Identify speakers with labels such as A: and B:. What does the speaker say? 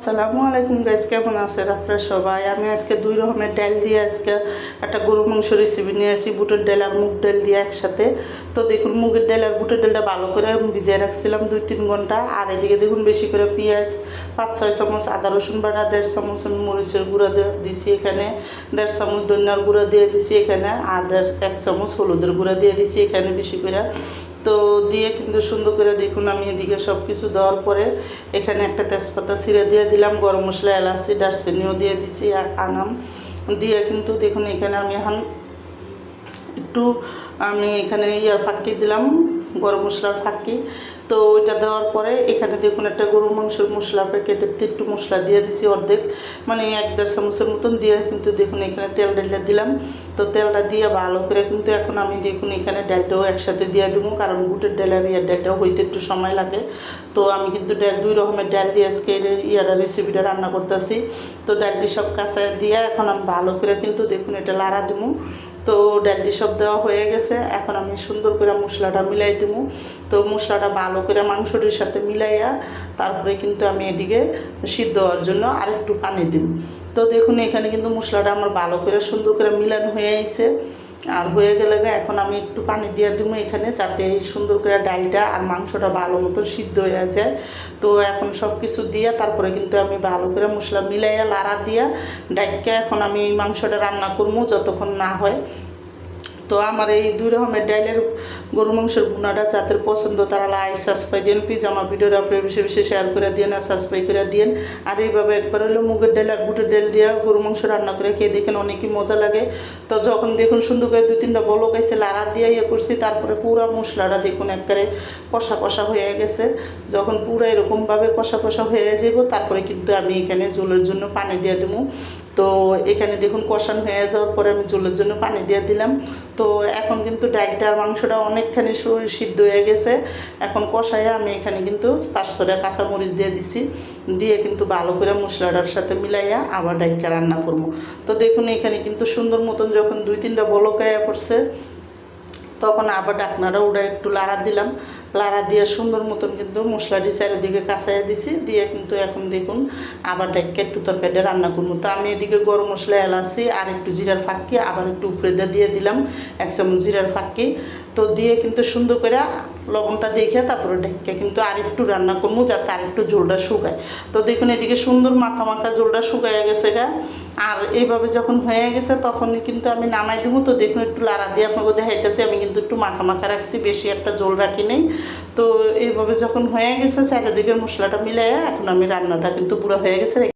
A: আসসালামু আলাইকুম গাইস কেমন আছেন আপনারা সবাই? আমি আজকে দুই রকমের ডাল দিয়ে আজকে একটা গরু মাংস রেসিপি নিয়ে আসি, বুটের ডাল আর মুগ ডাল দিয়ে একসাথে। তো দেখুন, মুগের ডাল আর বুটের ডালটা ভালো করে ভিজিয়ে রাখছিলাম দুই তিন ঘণ্টা। আর এদিকে দেখুন, বেশি করে পেঁয়াজ, পাঁচ ছয় চামচ, আদা, রসুন বাটা, দেড় চামচ মরিচের গুঁড়া দিছি এখানে। দেড় চামচ ধনিয়ার গুঁড়া দিয়ে দিছি এখানে। আর দেড় এক চামচ হলুদের গুঁড়া দিয়ে দিছি এখানে বেশি করে। দিয়ে কিন্তু সুন্দর করে দেখুন আমি এদিকে সব কিছু দেওয়ার পরে এখানে একটা তেজপাতা ছিঁড়ে দিয়ে দিলাম, গরম মশলা, এলাচি, দারচিনিও দিয়ে দিছি আনাম। দিয়ে কিন্তু দেখুন এখানে আমি এখন একটু আমি এখানে ইয়ার ফাঁকি দিলাম। গরম মশলার ফাঁকি। তো ওইটা দেওয়ার পরে এখানে দেখুন একটা গরু মাংসের মশলা প্যাকেটের একটু মশলা দিয়ে দিছি অর্ধেক। মানে এক দেড় চামচের মতন দিয়ে কিন্তু দেখুন এখানে তেল ডালটা দিলাম। তো তেলটা দিয়ে ভালো করে কিন্তু এখন আমি দেখুন এখানে ডালটাও একসাথে দিয়ে দেবো, কারণ বুটের ডাল আর ইয়ার ডালটাও হইতে একটু সময় লাগে। তো আমি কিন্তু ডাল, দুই রকমের ডাল দিয়ে আজকে ইয়ারা রেসিপিটা রান্না করতেছি। তো ডালটি সব কাঁচা দিয়ে এখন আমি ভালো করে কিন্তু দেখুন এটা লাড়া দেবো। তো ডালটি সব দেওয়া হয়ে গেছে। এখন আমি সুন্দর করে মশলাটা মিলাই দিব। তো মশলাটা ভালো করে মাংসটির সাথে মিলাইয়া তারপরে কিন্তু আমি এদিকে সিদ্ধ হওয়ার জন্য আরেকটু পানি দিব। তো দেখুন, এখানে কিন্তু মশলাটা আমার ভালো করে সুন্দর করে মিলানো হয়ে আইছে। আর হয়ে গেলে এখন আমি একটু পানি দিয়ে দিব এখানে, যাতে এই সুন্দর করে ডালটা আর মাংসটা ভালো মতো সিদ্ধ হয়ে যায়। তো এখন সব কিছু দিয়ে তারপরে কিন্তু আমি ভালো করে মশলা মিলাইয়া লাড়া দিয়ে ডাইকা এখন আমি এই মাংসটা রান্না করব, যতক্ষণ না হয়। তো আমার এই দুই রকমের ডাইলের গরু মাংসের গুণাটা যাদের পছন্দ তারা লাইক সাবস্ক্রাইব দিন প্লিজ আমার ভিডিওটা আপনি বেশি বেশি শেয়ার করে দিন আর সাবস্ক্রাইব করে দিন আর এইভাবে একবার হলো মুগের ডাল আর বুটের ডাল দিয়ে গরু মাংস রান্না করে খেয়ে দেখেন অনেকই মজা লাগে। তো যখন দেখুন সুন্দর করে দুই তিনটা বলো গাইছে লাড়া দিয়ে ইয়ে করছি, তারপরে পুরো মশলাটা দেখুন একবারে কষা কষা হয়ে গেছে। যখন পুরো এরকমভাবে কষা কষা হয়ে যাব তারপরে কিন্তু আমি এখানে জলের জন্য পানি দিয়ে দেবো তো এখানে দেখুন কষান হয়ে যাওয়ার পরে আমি চুলের জন্য পানি দিয়ে দিলাম। তো এখন কিন্তু ডালটা মাংসটা অনেকখানি সিদ্ধ হয়ে গেছে। এখন কষায় আমি এখানে কিন্তু পাঁচশোটা কাঁচামরিচ দিয়ে দিছি। দিয়ে কিন্তু ভালো করে মশলাটার সাথে মিলাইয়া আবার ডাইলটা রান্না করব। তো দেখুন এখানে কিন্তু সুন্দর মতন যখন দুই তিনটা বলকায়া পড়ছে তখন আবার ডাকনারা উড়ে একটু লাড়া দিলাম। লাড়া দিয়ে সুন্দর মতন কিন্তু মশলাটি চারিদিকে কাঁচাইয়া দিছি। দিয়ে কিন্তু এখন দেখুন আবার ডাইকে একটু তরকারিটা রান্না করব। তো আমি এদিকে গরম মশলা এলাচি আর একটু জিরার ফাঁকি আবার একটু উপরে দিয়ে দিলাম। এক চামচ জিরার ফাঁকি। তো দিয়ে কিন্তু সুন্দর করে লবণটা দেখে তারপরে ডেকে কিন্তু আরেকটু রান্না করব যাতে আরেকটু ঝোলটা শুকায়। তো দেখুন, এদিকে সুন্দর মাখা মাখা ঝোলটা শুকায় গেছে গা। আর এইভাবে যখন হয়ে গেছে তখনই কিন্তু আমি নামাই দেবো। তো দেখুন, একটু লাড়া দিয়ে আপনাকে দেখাইতেছি, আমি কিন্তু একটু মাখা মাখা রাখছি, বেশি একটা জোল রাখি নেই। তো এইভাবে যখন হয়ে গেছে, চারিদিকের মশলাটা মিলে এখন আমি রান্নাটা কিন্তু পুরো হয়ে গেছে।